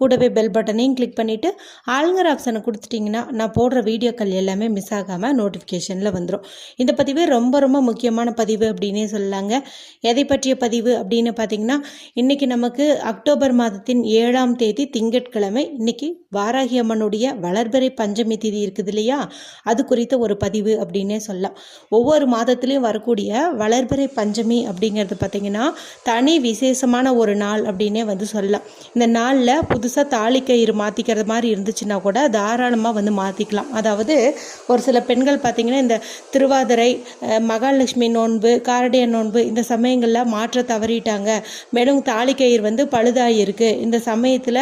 கூடவே பெல் பட்டனையும் கிளிக் பண்ணிவிட்டு ஆளுங்கர் ஆப்ஷனை கொடுத்துட்டிங்கன்னா நான் போடுற வீடியோக்கள் எல்லாமே மிஸ் ஆகாமல் நோட்டிஃபிகேஷனில் வந்துடும் இந்த பதிவு ரொம்ப ரொம்ப முக்கியமான பதிவு அப்படின்னே சொல்லலாங்க. எதை பற்றிய பதிவு அப்படின்னு பார்த்தீங்கன்னா இன்றைக்கி நமக்கு அக்டோபர் மாதத்தின் ஏழாம் தேதி திங்கட்கிழமை இன்னைக்கு வாராகி அம்மனுடைய வளர்பிறை பஞ்சமி திதி இருக்குது இல்லையா? அது குறித்த ஒரு பதிவு அப்படின்னே சொல்லலாம். ஒவ்வொரு மாதத்துலேயும் வரக்கூடிய வளர்பிறை பஞ்சமி அப்படிங்கிறது பார்த்திங்கன்னா தனி விசேஷமான ஒரு நாள் அப்படின்னே வந்து சொல்லலாம். இந்த நாளில் புதுசாக தாலி கயிறு மாற்றிக்கிறது மாதிரி இருந்துச்சுன்னா கூட தாராளமாக வந்து மாற்றிக்கலாம் அதாவது ஒரு சில பெண்கள் பார்த்திங்கன்னா இந்த திருவாதிரை மகாலட்சுமி நோன்பு காரடைய நோன்பு இந்த சமயங்களில் மாற்ற தவறிட்டாங்க. மேலும் தாலி கயிறு வந்து பழுதாகி இருக்குது இந்த சமயத்தில்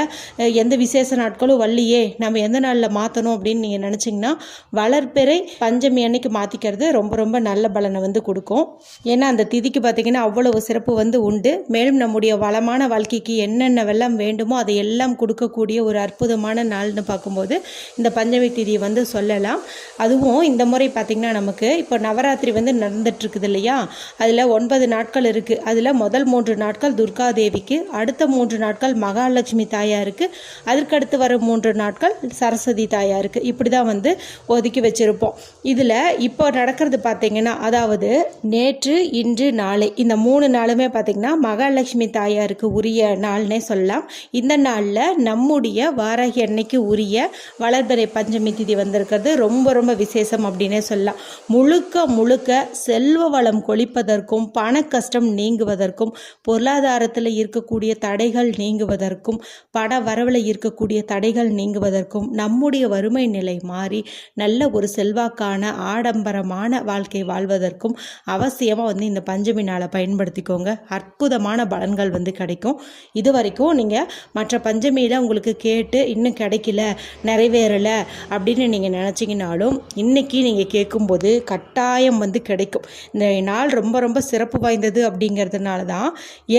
எந்த விசேஷ நாட்களும் வரலையே நம்ம எந்த நாளில் மாற்றணும் அப்படின்னு நீங்கள் நினச்சிங்கன்னா வளர்ப்பெறை பஞ்சமி அன்னைக்கு மாற்றிக்கிறது ரொம்ப ரொம்ப நல்ல பலனை வந்து கொடுக்கும். ஏன்னா அந்த திதிக்கு பார்த்திங்கன்னா அவ்வளவு சிறப்பு வந்து உண்டு. மேலும் நம்முடைய வளமான வாழ்க்கைக்கு என்னென்ன வெள்ளம் வேண்டுமோ அதை எல்லாம் கொடுக்கக்கூடிய ஒரு அற்புதமான நாள்னு பார்க்கும்போது இந்த பஞ்சமி திதியை வந்து சொல்லலாம். அதுவும் இந்த முறை பார்த்திங்கன்னா நமக்கு இப்போ நவராத்திரி வந்து நடந்துட்டுருக்குது இல்லையா? அதில் ஒன்பது நாட்கள் இருக்குது அதில் முதல் மூன்று நாட்கள் துர்கா தேவிக்கு அடுத்த மூன்று நாட்கள் மகாலட்சுமி தாயாருக்கு அதற்கடுத்து வர மூன்று நாட்கள் சரஸ்வதி தாயாருக்கு. இப்படி தான் வந்து ஒதுக்கி வச்சுருப்போம். இதில் இப்போ நடக்கிறது பார்த்திங்கன்னா அதாவது நேற்று இன்று நாளை இந்த மூணு நாளுமே பார்த்திங்கன்னா மகாலட்சுமி தாயாருக்கு உரிய நாள்னே சொல்லலாம். இந்த நாளில் நம்முடைய வாராகி அன்னைக்கு உரிய வளர்பிறை பஞ்சமி திதி வந்திருக்கிறது. ரொம்ப ரொம்ப விசேஷம் அப்படின்னே சொல்லலாம். முழுக்க முழுக்க செல்வ வளம் கொளிப்பதற்கும் பண கஷ்டம் நீங்குவதற்கும் பொருளாதாரத்தில் இருக்கக்கூடிய தடைகள் நீங்குவதற்கும் பண வரவில் இருக்கக்கூடிய தடைகள் நீங்குவதற்கும் நம்முடைய வறுமை நிலை மாறி நல்ல ஒரு செல்வாக்கான ஆடம்பரமான வாழ்க்கை வாழ்வதற்கும் அவசியமாக வந்து இந்த பஞ்சமி நாளை பயன்படுத்திக்கோங்க. அற்புதமான பலன்கள் வந்து கிடைக்கும். இது வரைக்கும் நீங்கள் மற்ற பஞ்ச பஞ்சமியில் உங்களுக்கு கேட்டு இன்னும் கிடைக்கல நிறைவேறலை அப்படின்னு நீங்கள் நினச்சிங்கனாலும் இன்றைக்கி நீங்கள் கேட்கும்போது கட்டாயம் வந்து கிடைக்கும். இந்த நாள் ரொம்ப ரொம்ப சிறப்பு வாய்ந்தது அப்படிங்கிறதுனால தான்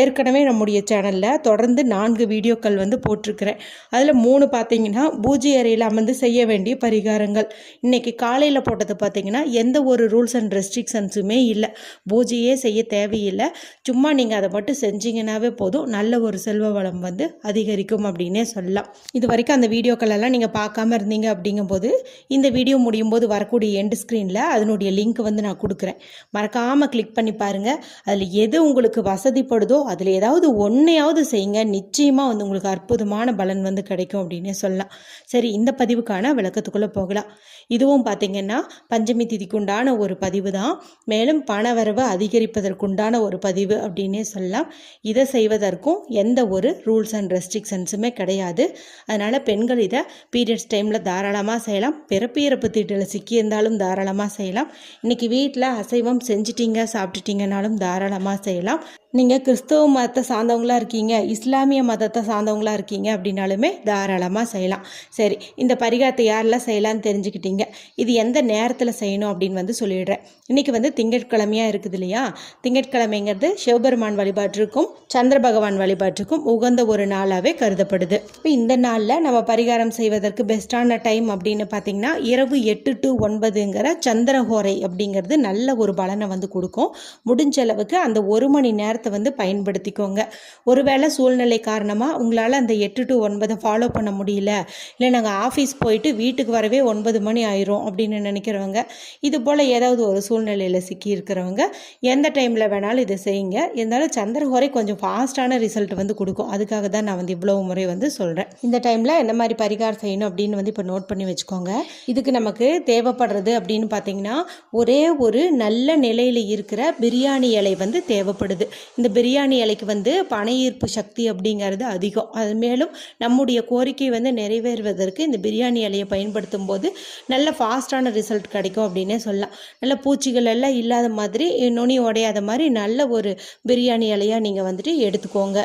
ஏற்கனவே நம்முடைய சேனலில் தொடர்ந்து நான்கு வீடியோக்கள் வந்து போட்டிருக்கிறேன். அதில் மூணு பார்த்தீங்கன்னா பூஜை அறையில் அமர்ந்து செய்ய வேண்டிய பரிகாரங்கள். இன்றைக்கி காலையில் போட்டது பார்த்தீங்கன்னா எந்த ஒரு ரூல்ஸ் அண்ட் ரெஸ்ட்ரிக்ஷன்ஸுமே இல்லை. பூஜையே செய்ய தேவையில்லை. சும்மா நீங்கள் அதை மட்டும் செஞ்சீங்கன்னாவே போதும். நல்ல ஒரு செல்வ வளம் வந்து அதிகரிக்கும் அப்படின்னு அப்படின்னே சொல்லலாம். இது வரைக்கும் அந்த வீடியோக்கள் எல்லாம் நீங்கள் பார்க்காம இருந்தீங்க அப்படிங்கும்போது இந்த வீடியோ முடியும் போது வரக்கூடிய எண்டு ஸ்க்ரீனில் அதனுடைய லிங்க் வந்து நான் கொடுக்குறேன். மறக்காமல் கிளிக் பண்ணி பாருங்கள் அதில் எது உங்களுக்கு வசதிப்படுதோ அதில் ஏதாவது ஒன்றையாவது செய்யுங்க. நிச்சயமாக வந்து உங்களுக்கு அற்புதமான பலன் வந்து கிடைக்கும் அப்படின்னே சொல்லலாம். சரி இந்த பதிவுக்கான விளக்கத்துக்குள்ளே போகலாம். இதுவும் பார்த்தீங்கன்னா பஞ்சமி திதிக்குண்டான ஒரு பதிவு தான். மேலும் பணவரவு அதிகரிப்பதற்குண்டான ஒரு பதிவு அப்படின்னே சொல்லலாம். இதை செய்வதற்கும் எந்த ஒரு ரூல்ஸ் அண்ட் ரெஸ்ட்ரிக்ஷன்ஸுமே கிடையாது. அதனால் பெண்கள் இதை பீரியட்ஸ் டைமில் தாராளமாக செய்யலாம். பிறப்பு இறப்பு தீட்டில் சிக்கியிருந்தாலும் தாராளமாக செய்யலாம். இன்றைக்கி வீட்டில் அசைவம் செஞ்சிட்டிங்க சாப்பிட்டுட்டிங்கனாலும் தாராளமாக செய்யலாம். நீங்கள் கிறிஸ்தவ மதத்தை சார்ந்தவங்களா இருக்கீங்க இஸ்லாமிய மதத்தை சார்ந்தவங்களா இருக்கீங்க அப்படின்னாலுமே தாராளமாக செய்யலாம். சரி இந்த பரிகாரத்தை யாரெல்லாம் செய்யலாம்னு தெரிஞ்சுக்கிட்டீங்க? இது எந்த நேரத்தில் செய்யணும் அப்படின்னு வந்து சொல்லிடுறேன். இன்றைக்கி வந்து திங்கட்கிழமையாக இருக்குது இல்லையா? திங்கட்கிழமைங்கிறது சிவபெருமான் வழிபாட்டிற்கும் சந்திர பகவான் வழிபாட்டுக்கும் உகந்த ஒரு நாளாகவே கருதப்படுது. இப்போ இந்த நாளில் நம்ம பரிகாரம் செய்வதற்கு பெஸ்ட்டான டைம் அப்படின்னு பார்த்தீங்கன்னா இரவு எட்டு டு ஒன்பதுங்கிற சந்திரஹோரை அப்படிங்கிறது நல்ல ஒரு பலனை வந்து கொடுக்கும். முடிஞ்ச அளவுக்கு அந்த ஒரு மணி நேரத்தை வந்து பயன்படுத்திக்கோங்க. ஒருவேளை சூழ்நிலை காரணமாக உங்களால் அந்த எட்டு டு ஒன்பதை ஃபாலோ பண்ண முடியல. இல்லை நாங்கள் ஆஃபீஸ் போயிட்டு வீட்டுக்கு வரவே ஒன்பது மணி ஆயிரும் அப்படின்னு நினைக்கிறவங்க இது போல் ஏதாவது ஒரு சூழ்நிலையில் சிக்கி இருக்கிறவங்க எந்த டைமில் வேணாலும் இதை செய்யுங்க. இருந்தாலும் சந்திரகோரை கொஞ்சம் ஃபாஸ்ட்டான ரிசல்ட் வந்து கொடுக்கும். அதுக்காக தான் நான் வந்து இவ்வளவு முறை வந்து சொல்கிறேன் இந்த டைமில் என்ன மாதிரி பரிகாரம் செய்யணும் அப்படின்னு வந்து இப்போ நோட் பண்ணி வச்சுக்கோங்க. இதுக்கு நமக்கு தேவைப்படுறது அப்படின்னு பார்த்தீங்கன்னா ஒரே ஒரு நல்ல நிலையில் இருக்கிற பிரியாணி இலை வந்து தேவைப்படுது. இந்த பிரியாணி இலைக்கு வந்து பனை ஈர்ப்பு சக்தி அப்படிங்கிறது அதிகம். அது மேலும் நம்முடைய கோரிக்கை வந்து நிறைவேறுவதற்கு இந்த பிரியாணி இலையை பயன்படுத்தும் போது நல்ல ஃபாஸ்ட்டான ரிசல்ட் கிடைக்கும் அப்படின்னே சொல்லலாம். நல்ல பூச்சிகள் எல்லாம் இல்லாத மாதிரி நுனி உடையாத மாதிரி நல்ல ஒரு பிரியாணி இலையாக நீங்கள் வந்துட்டு எடுத்துக்கோங்க.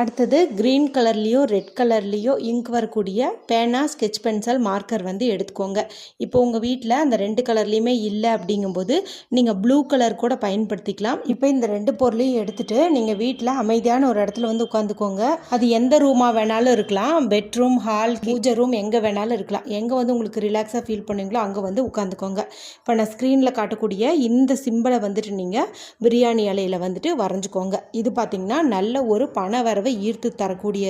அடுத்தது க்ரீன் கலர்லேயோ ரெட் கலர்லேயோ இங்க் வரக்கூடிய பேனா ஸ்கெட்ச் பென்சில் மார்க்கர் வந்து எடுத்துக்கோங்க. இப்போ உங்கள் வீட்டில் அந்த ரெண்டு கலர்லேயுமே இல்லை அப்படிங்கும்போது நீங்கள் ப்ளூ கலர் கூட பயன்படுத்திக்கலாம். இப்போ இந்த ரெண்டு பொருளையும் எடுத்துகிட்டு நீங்கள் வீட்டில் அமைதியான ஒரு இடத்துல வந்து உட்காந்துக்கோங்க. அது எந்த ரூமாக வேணாலும் இருக்கலாம். பெட்ரூம் ஹால் பூஜை ரூம் எங்கே வேணாலும் இருக்கலாம். எங்கே வந்து உங்களுக்கு ரிலாக்ஸாக ஃபீல் பண்ணுவீங்களோ அங்கே வந்து உட்காந்துக்கோங்க. இப்போ நான் ஸ்க்ரீனில் காட்டக்கூடிய இந்த சிம்பிளை வந்துட்டு நீங்கள் பிரியாணி அலையில் வந்துட்டு வரைஞ்சிக்கோங்க. இது பார்த்திங்கன்னா நல்ல ஒரு பண வரவு ஈர்த்து தரக்கூடிய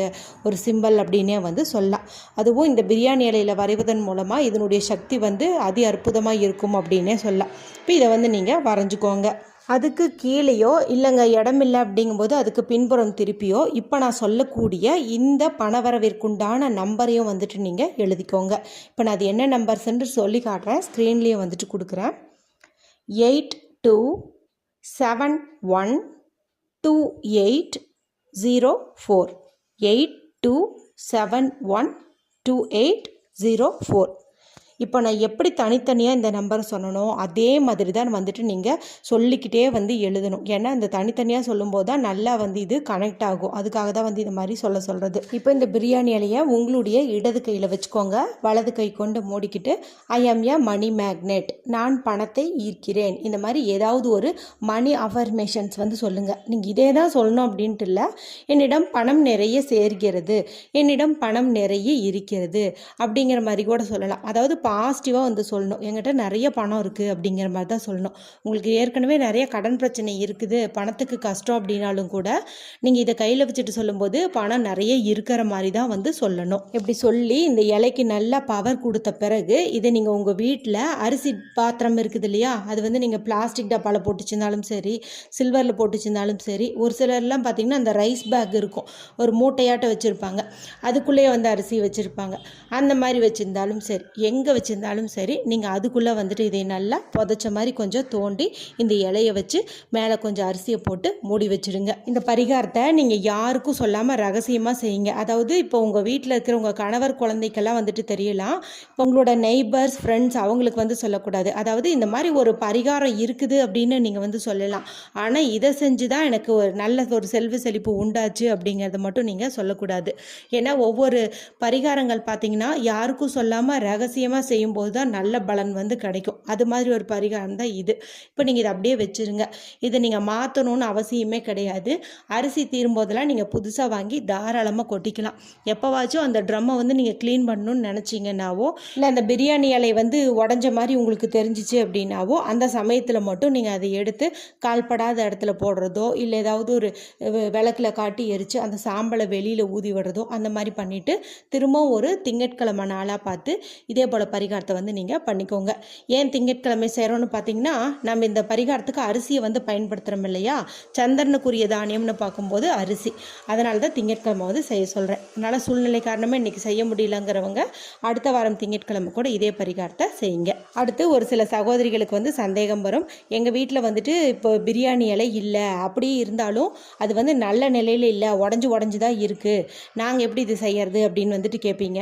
ஒரு சிம்பல் அப்படின்னே வந்து சொல்லலாம். அதுவும் இந்த பிரியாணி இலையில் வரைவதன் மூலமாக இதனுடைய சக்தி வந்து அதி அற்புதமாக இருக்கும் அப்படின்னே சொல்லலாம். இப்போ இதை வந்து நீங்கள் வரைஞ்சிக்கோங்க. அதுக்கு கீழேயோ இல்லைங்க இடம் இல்லை அப்படிங்கும்போது அதுக்கு பின்புறம் திருப்பியோ இப்போ நான் சொல்லக்கூடிய இந்த பணவரவிற்குண்டான நம்பரையும் வந்துட்டு நீங்கள் எழுதிக்கோங்க. இப்போ நான் அது என்ன நம்பர்ஸ்ன்னு சொல்லி காட்டுறேன். ஸ்க்ரீன்லேயும் வந்துட்டு கொடுக்குறேன். Eight two seven one two eight zero four eight two seven one two eight zero four இப்போ நான் எப்படி தனித்தனியாக இந்த நம்பரை சொன்னனோ அதே மாதிரி தான் வந்துட்டு நீங்கள் சொல்லிக்கிட்டே வந்து எழுதணும். ஏன்னா இந்த தனித்தனியாக சொல்லும்போது தான் நல்லா வந்து இது கனெக்ட் ஆகும். அதுக்காக தான் வந்து இது மாதிரி சொல்ல சொல்கிறது இப்போ இந்த பிரியாணி இலையை உங்களுடைய இடது கையில் வச்சுக்கோங்க. வலது கை கொண்டு மூடிக்கிட்டு ஐ ஆம் ஏ மணி மேக்னெட் நான் பணத்தை ஈர்க்கிறேன். இந்த மாதிரி ஏதாவது ஒரு மணி அஃபர்மேஷன்ஸ் வந்து சொல்லுங்கள் நீங்கள் இதே தான் சொல்லணும் அப்படின்ட்டு இல்லை. என்னிடம் பணம் நிறைய சேர்கிறது. என்னிடம் பணம் நிறைய இருக்கிறது அப்படிங்கிற மாதிரி கூட சொல்லலாம். அதாவது பாசிட்டிவாக வந்து சொல்லணும். எங்கிட்ட நிறைய பணம் இருக்குது அப்படிங்கிற மாதிரி தான் சொல்லணும். உங்களுக்கு ஏற்கனவே நிறைய கடன் பிரச்சனை இருக்குது. பணத்துக்கு கஷ்டம் அப்படின்னாலும் கூட நீங்கள் இதை கையில் வச்சுட்டு சொல்லும்போது பணம் நிறைய இருக்கிற மாதிரி தான் வந்து சொல்லணும். இப்படி சொல்லி இந்த இலைக்கு நல்லா பவர் கொடுத்த பிறகு இதை நீங்கள் உங்கள் வீட்டில் அரிசி பாத்திரம் இருக்குது இல்லையா? அது வந்து நீங்கள் பிளாஸ்டிக் டப்பாவில் போட்டுச்சிருந்தாலும் சரி சில்வரில் போட்டுச்சிருந்தாலும் சரி ஒரு சிலர்லாம் பார்த்திங்கன்னா அந்த ரைஸ் பேக் இருக்கும். ஒரு மூட்டையாட்ட வச்சுருப்பாங்க. அதுக்குள்ளேயே வந்து அரிசி வச்சுருப்பாங்க. அந்த மாதிரி வச்சுருந்தாலும் சரி எங்கே வச்சுருந்தாலும் சரி நீங்கள் அதுக்குள்ளே வந்துட்டு இதை நல்லா புதைச்ச மாதிரி கொஞ்சம் தோண்டி இந்த இலையை வச்சு மேலே கொஞ்சம் அரிசியை போட்டு மூடி வச்சுடுங்க. இந்த பரிகாரத்தை நீங்கள் யாருக்கும் சொல்லாமல் ரகசியமாக செய்யுங்க. அதாவது இப்போ உங்கள் வீட்டில் இருக்கிற உங்கள் கணவர் குழந்தைக்கெல்லாம் வந்துட்டு தெரியலாம் இப்போ உங்களோட நெய்பர்ஸ் ஃப்ரெண்ட்ஸ் அவங்களுக்கு வந்து சொல்லக்கூடாது. அதாவது இந்த மாதிரி ஒரு பரிகாரம் இருக்குது அப்படின்னு நீங்கள் வந்து சொல்லலாம். ஆனால் இதை செஞ்சு தான் எனக்கு ஒரு நல்ல ஒரு செல்வ செழிப்பு உண்டாச்சு அப்படிங்கிறத மட்டும் நீங்கள் சொல்லக்கூடாது. ஏன்னா ஒவ்வொரு பரிகாரங்கள் பார்த்தீங்கன்னா யாருக்கும் சொல்லாமல் ரகசியமாக செய்யும்போது தான் நல்ல பலன் வந்து கிடைக்கும். அது மாதிரி ஒரு பரிகாரம் தான் இது. இப்போ நீங்கள் இதை அப்படியே வச்சுருங்க. இதை நீங்கள் மாற்றணும்னு அவசியமே கிடையாது. அரிசி தீரும்போதெல்லாம் நீங்கள் புதுசாக வாங்கி தாராளமாக கொட்டிக்கலாம். எப்போவாச்சும் அந்த ட்ரம்மை வந்து நீங்கள் க்ளீன் பண்ணணும்னு நினச்சிங்கன்னாவோ இல்லை அந்த பிரியாணி இலை வந்து உடஞ்ச மாதிரி உங்களுக்கு தெரிஞ்சிச்சு அப்படின்னாவோ அந்த சமயத்தில் மட்டும் நீங்கள் அதை எடுத்து கால்படாத இடத்துல போடுறதோ இல்லை ஏதாவது ஒரு விளக்கில் விளக்குல காட்டி எரித்து அந்த சாம்பலை வெளியில் ஊதி விடுறதோ அந்த மாதிரி பண்ணிவிட்டு திரும்பவும் ஒரு திங்கட்கிழமை நாளாக பார்த்து இதே போல் பரிகாரத்தை வந்து நீங்கள் பண்ணிக்கோங்க. ஏன் திங்கட்கிழமை செய்கிறோன்னு பார்த்தீங்கன்னா நம்ம இந்த பரிகாரத்துக்கு அரிசியை வந்து பயன்படுத்துகிறோம் இல்லையா? சந்திரனுக்குரிய தானியம்னு பார்க்கும்போது அரிசி. அதனால தான் திங்கட்கிழமை வந்து செய்ய சொல்கிறேன் அதனால் சூழ்நிலை காரணமாக இன்றைக்கி செய்ய முடியலங்கிறவங்க அடுத்த வாரம் திங்கட்கிழமை கூட இதே பரிகாரத்தை செய்யுங்க. அடுத்து ஒரு சில சகோதரிகளுக்கு வந்து சந்தேகம் வரும். எங்கள் வீட்டில் வந்துட்டு இப்போ பிரியாணி இலை இல்லை அப்படியே இருந்தாலும் அது வந்து நல்ல நிலையில் இல்லை உடஞ்சி உடஞ்சி தான் இருக்குது நாங்கள் எப்படி இது செய்யறது அப்படின்னு வந்துட்டு கேட்பீங்க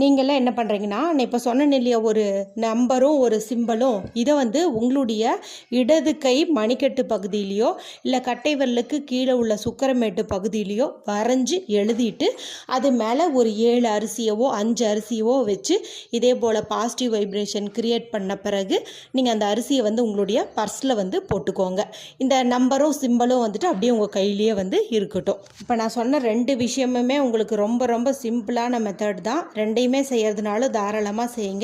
நீங்கள்லாம் என்ன பண்ணுறீங்கன்னா நான் இப்போ சொன்ன இல்லையா ஒரு நம்பரும் ஒரு சிம்பலும் இதை வந்து உங்களுடைய இடது கை மணிக்கட்டு பகுதியிலையோ இல்லை கட்டை விரலுக்கு கீழே உள்ள சுக்கரமேட்டு பகுதியிலையோ வரைஞ்சி எழுதிட்டு அது மேலே ஒரு ஏழு அரிசியவோ அஞ்சு அரிசியவோ வச்சு இதே போல் பாசிட்டிவ் வைப்ரேஷன் கிரியேட் பண்ண பிறகு நீங்கள் அந்த அரிசியை வந்து உங்களுடைய பர்ஸில் வந்து போட்டுக்கோங்க. இந்த நம்பரும் சிம்பலும் வந்துட்டு அப்படியே உங்கள் கையிலேயே வந்து இருக்கட்டும். இப்போ நான் சொன்ன ரெண்டு விஷயமுமே உங்களுக்கு ரொம்ப ரொம்ப சிம்பிளான மெத்தட் தான். ரெண்டையுமே செய்யறதுனால தாராளமாக செய்யுங்க.